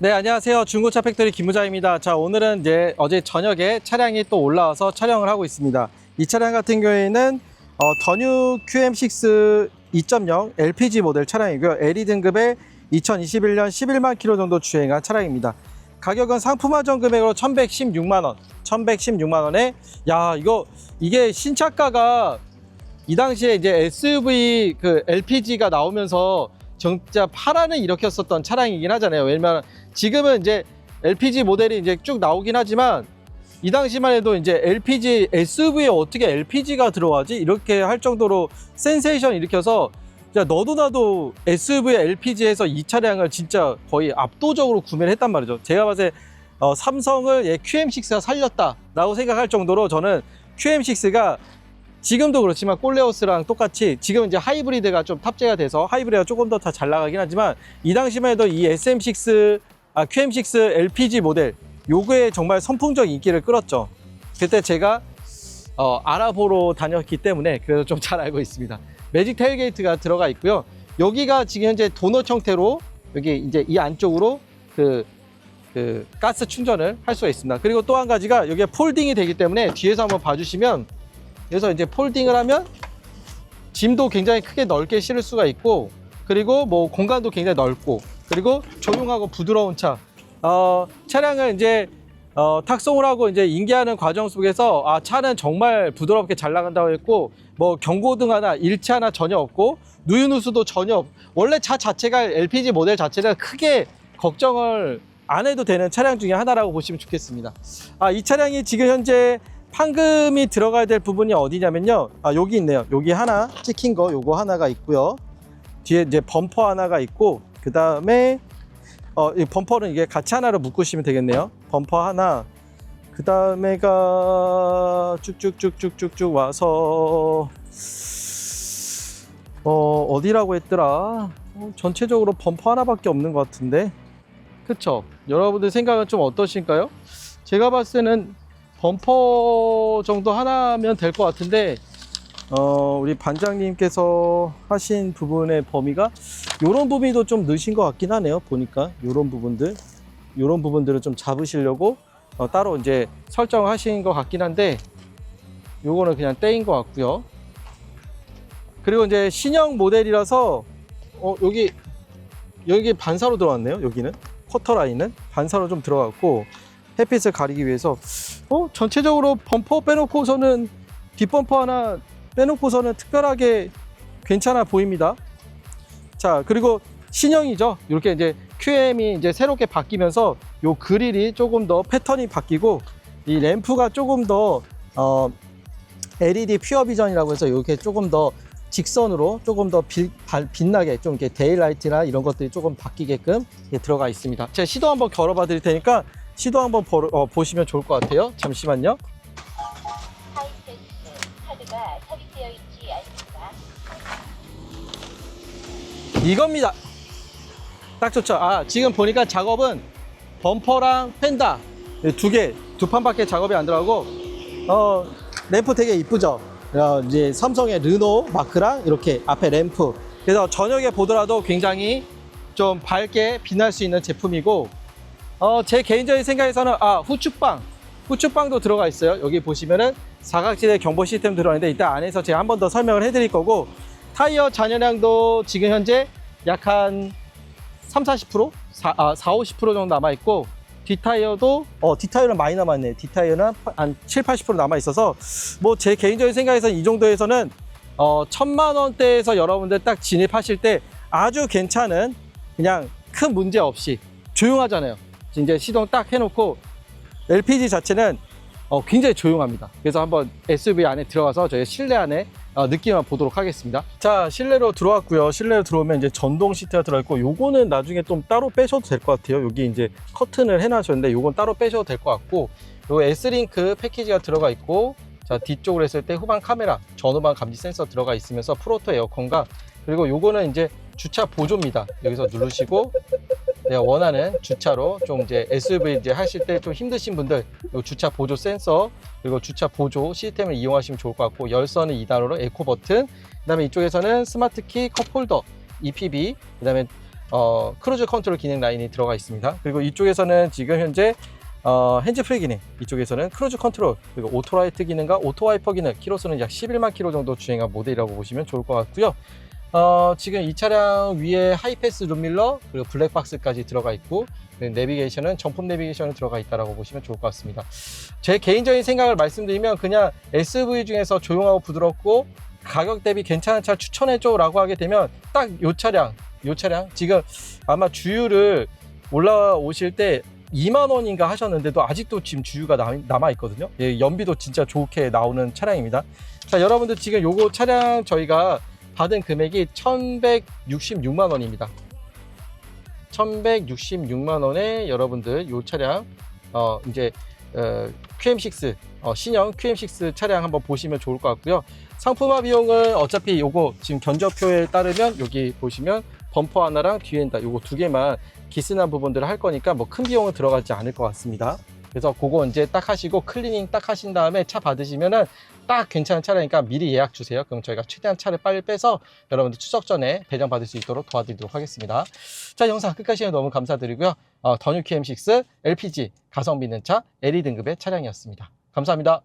네, 안녕하세요. 중고차 팩토리 김무자입니다. 자, 오늘은 이제 어제 저녁에 차량이 또 올라와서 촬영을 하고 있습니다. 이 차량 같은 경우에는 어, 더뉴 QM6 2.0 LPG 모델 차량이고요. LE 등급의 2021년 11만 킬로 정도 주행한 차량입니다. 가격은 상품화전 금액으로 1,116만 원. 1,116만 원에 야, 이거 이게 신차가가 이 당시에 이제 SUV 그 LPG가 나오면서 진짜 파란을 일으켰었던 차량이긴 하잖아요. 왜냐면 지금은 이제 LPG 모델이 이제 쭉 나오긴 하지만 이 당시만 해도 이제 LPG SUV에 어떻게 LPG가 들어가지 이렇게 할 정도로 센세이션 일으켜서 진짜 너도 나도 SUV LPG에서 이 차량을 진짜 거의 압도적으로 구매를 했단 말이죠. 제가 봤을 때 어, 삼성을 예, QM6가 살렸다라고 생각할 정도로 저는 QM6가 지금도 그렇지만 꼴레오스랑 똑같이 지금 이제 하이브리드가 좀 탑재가 돼서 하이브리드가 조금 더다잘 나가긴 하지만 이 당시만 해도 이 SM6 아 QM6 LPG 모델 요거에 정말 선풍적 인기를 끌었죠. 그때 제가 어, 알아보러 다녔기 때문에 그래서 좀 잘 알고 있습니다. 매직 테일게이트가 들어가 있고요. 여기가 지금 현재 도넛 형태로 여기 이제 이 안쪽으로 그, 그 가스 충전을 할 수가 있습니다. 그리고 또 한 가지가 여기에 폴딩이 되기 때문에 뒤에서 한번 봐주시면 그래서 이제 폴딩을 하면 짐도 굉장히 크게 넓게 실을 수가 있고 그리고 뭐 공간도 굉장히 넓고 그리고 조용하고 부드러운 차 어, 차량을 이제 어, 탁송을 하고 이제 인계하는 과정 속에서 아 차는 정말 부드럽게 잘 나간다고 했고 뭐 경고등 하나 일치 하나 전혀 없고 누유누수도 전혀 없 원래 차 자체가 LPG 모델 자체는 크게 걱정을 안 해도 되는 차량 중에 하나라고 보시면 좋겠습니다. 아 이 차량이 지금 현재 판금이 들어가야 될 부분이 어디냐면요. 아 여기 있네요. 여기 하나 찍힌 거 요거 하나가 있고요. 뒤에 이제 범퍼 하나가 있고 그 다음에 어, 이 범퍼는 이게 같이 하나로 묶으시면 되겠네요. 범퍼 하나, 그 다음에가 쭉쭉쭉쭉쭉쭉 와서 어, 어디라고 했더라? 어, 전체적으로 범퍼 하나밖에 없는 것 같은데, 그쵸? 여러분들 생각은 좀 어떠신가요? 제가 봤을 때는 범퍼 정도 하나면 될 것 같은데, 어, 우리 반장님께서 하신 부분의 범위가 요런 부분도 좀 넣으신 것 같긴 하네요. 보니까 요런 부분들, 요런 부분들을 좀 잡으시려고 어, 따로 이제 설정하신 것 같긴 한데 요거는 그냥 떼인 것 같고요. 그리고 이제 신형 모델이라서 어, 여기 여기 반사로 들어왔네요. 여기는 쿼터 라인은 반사로 좀 들어갔고 햇빛을 가리기 위해서 어 전체적으로 범퍼 빼놓고서는 뒷범퍼 하나 빼놓고서는 특별하게 괜찮아 보입니다. 자, 그리고 신형이죠. 이렇게 이제 QM이 이제 새롭게 바뀌면서 요 그릴이 조금 더 패턴이 바뀌고 이 램프가 조금 더 어, LED 퓨어 비전이라고 해서 이렇게 조금 더 직선으로 조금 더 빛, 발- 빛나게 좀 이렇게 데일라이트나 이런 것들이 조금 바뀌게끔 들어가 있습니다. 제가 시도 한번 걸어봐 드릴 테니까 시도 한번 보, 어, 보시면 좋을 것 같아요. 잠시만요. 이겁니다. 딱 좋죠. 아, 지금 보니까 작업은 범퍼랑 펜다 두 개, 두 판밖에 작업이 안 들어가고, 어, 램프 되게 이쁘죠? 어, 이제 삼성의 르노 마크랑 이렇게 앞에 램프. 그래서 저녁에 보더라도 굉장히 좀 밝게 빛날 수 있는 제품이고, 어, 제 개인적인 생각에서는, 아, 후축방. 후축방도 들어가 있어요. 여기 보시면은 사각지대 경보 시스템 들어가는데, 이따 안에서 제가 한 번 더 설명을 해드릴 거고, 타이어 잔여량도 지금 현재 약 한 3, 40%? 4, 아, 4, 50% 정도 남아있고, 뒷타이어도, 어, 뒷타이어는 많이 남아있네. 뒷타이어는 한 7, 80% 남아있어서, 뭐, 제 개인적인 생각에서는 이 정도에서는, 어, 천만 원대에서 여러분들 딱 진입하실 때 아주 괜찮은, 그냥 큰 문제 없이 조용하잖아요. 이제 시동 딱 해놓고, LPG 자체는 어, 굉장히 조용합니다. 그래서 한번 SUV 안에 들어가서 저희 실내 안에 어, 느낌을 보도록 하겠습니다. 자, 실내로 들어왔고요. 실내로 들어오면 이제 전동 시트가 들어있고, 요거는 나중에 좀 따로 빼셔도 될 것 같아요. 여기 이제 커튼을 해놔셨는데, 요건 따로 빼셔도 될 것 같고, 요 S링크 패키지가 들어가 있고, 자, 뒤쪽으로 했을 때 후방 카메라, 전후방 감지 센서 들어가 있으면서 프로토 에어컨과, 그리고 요거는 이제 주차 보조입니다. 여기서 누르시고, 내가 원하는 주차로 좀 이제 SUV 이제 하실 때 좀 힘드신 분들 요 주차 보조 센서 그리고 주차 보조 시스템을 이용하시면 좋을 것 같고 열선은 2단으로 에코 버튼 그다음에 이쪽에서는 스마트 키 컵홀더 EPB 그다음에 어, 크루즈 컨트롤 기능 라인이 들어가 있습니다. 그리고 이쪽에서는 지금 현재 어, 핸즈 프리 기능, 이쪽에서는 크루즈 컨트롤, 그리고 오토라이트 기능과 오토와이퍼 기능, 키로수는 약 11만 킬로 정도 주행한 모델이라고 보시면 좋을 것 같고요. 어, 지금 이 차량 위에 하이패스 룸밀러, 그리고 블랙박스까지 들어가 있고, 내비게이션은 정품 내비게이션이 들어가 있다고 보시면 좋을 것 같습니다. 제 개인적인 생각을 말씀드리면 그냥 SUV 중에서 조용하고 부드럽고 가격 대비 괜찮은 차 추천해줘라고 하게 되면 딱 요 차량, 요 차량 지금 아마 주유를 올라오실 때 2만 원인가 하셨는데도 아직도 지금 주유가 남아 있거든요. 예, 연비도 진짜 좋게 나오는 차량입니다. 자, 여러분들 지금 요거 차량 저희가 받은 금액이 1,166만 원입니다. 1,166만 원에 여러분들 요 차량 어 이제 어, QM6 어, 신형 QM6 차량 한번 보시면 좋을 것 같고요. 상품화 비용은 어차피 요거 지금 견적표에 따르면 여기 보시면 범퍼 하나랑 뒤에 다 요거 두 개만 기스난 부분들을 할 거니까 뭐 큰 비용은 들어가지 않을 것 같습니다. 그래서 그거 이제 딱 하시고 클리닝 딱 하신 다음에 차 받으시면은 딱 괜찮은 차량이니까 미리 예약 주세요. 그럼 저희가 최대한 차를 빨리 빼서 여러분들 추석 전에 배정 받을 수 있도록 도와드리도록 하겠습니다. 자, 영상 끝까지 너무 감사드리고요. 어, 더뉴 QM6 LPG 가성비 있는 차 LE 등급의 차량이었습니다. 감사합니다.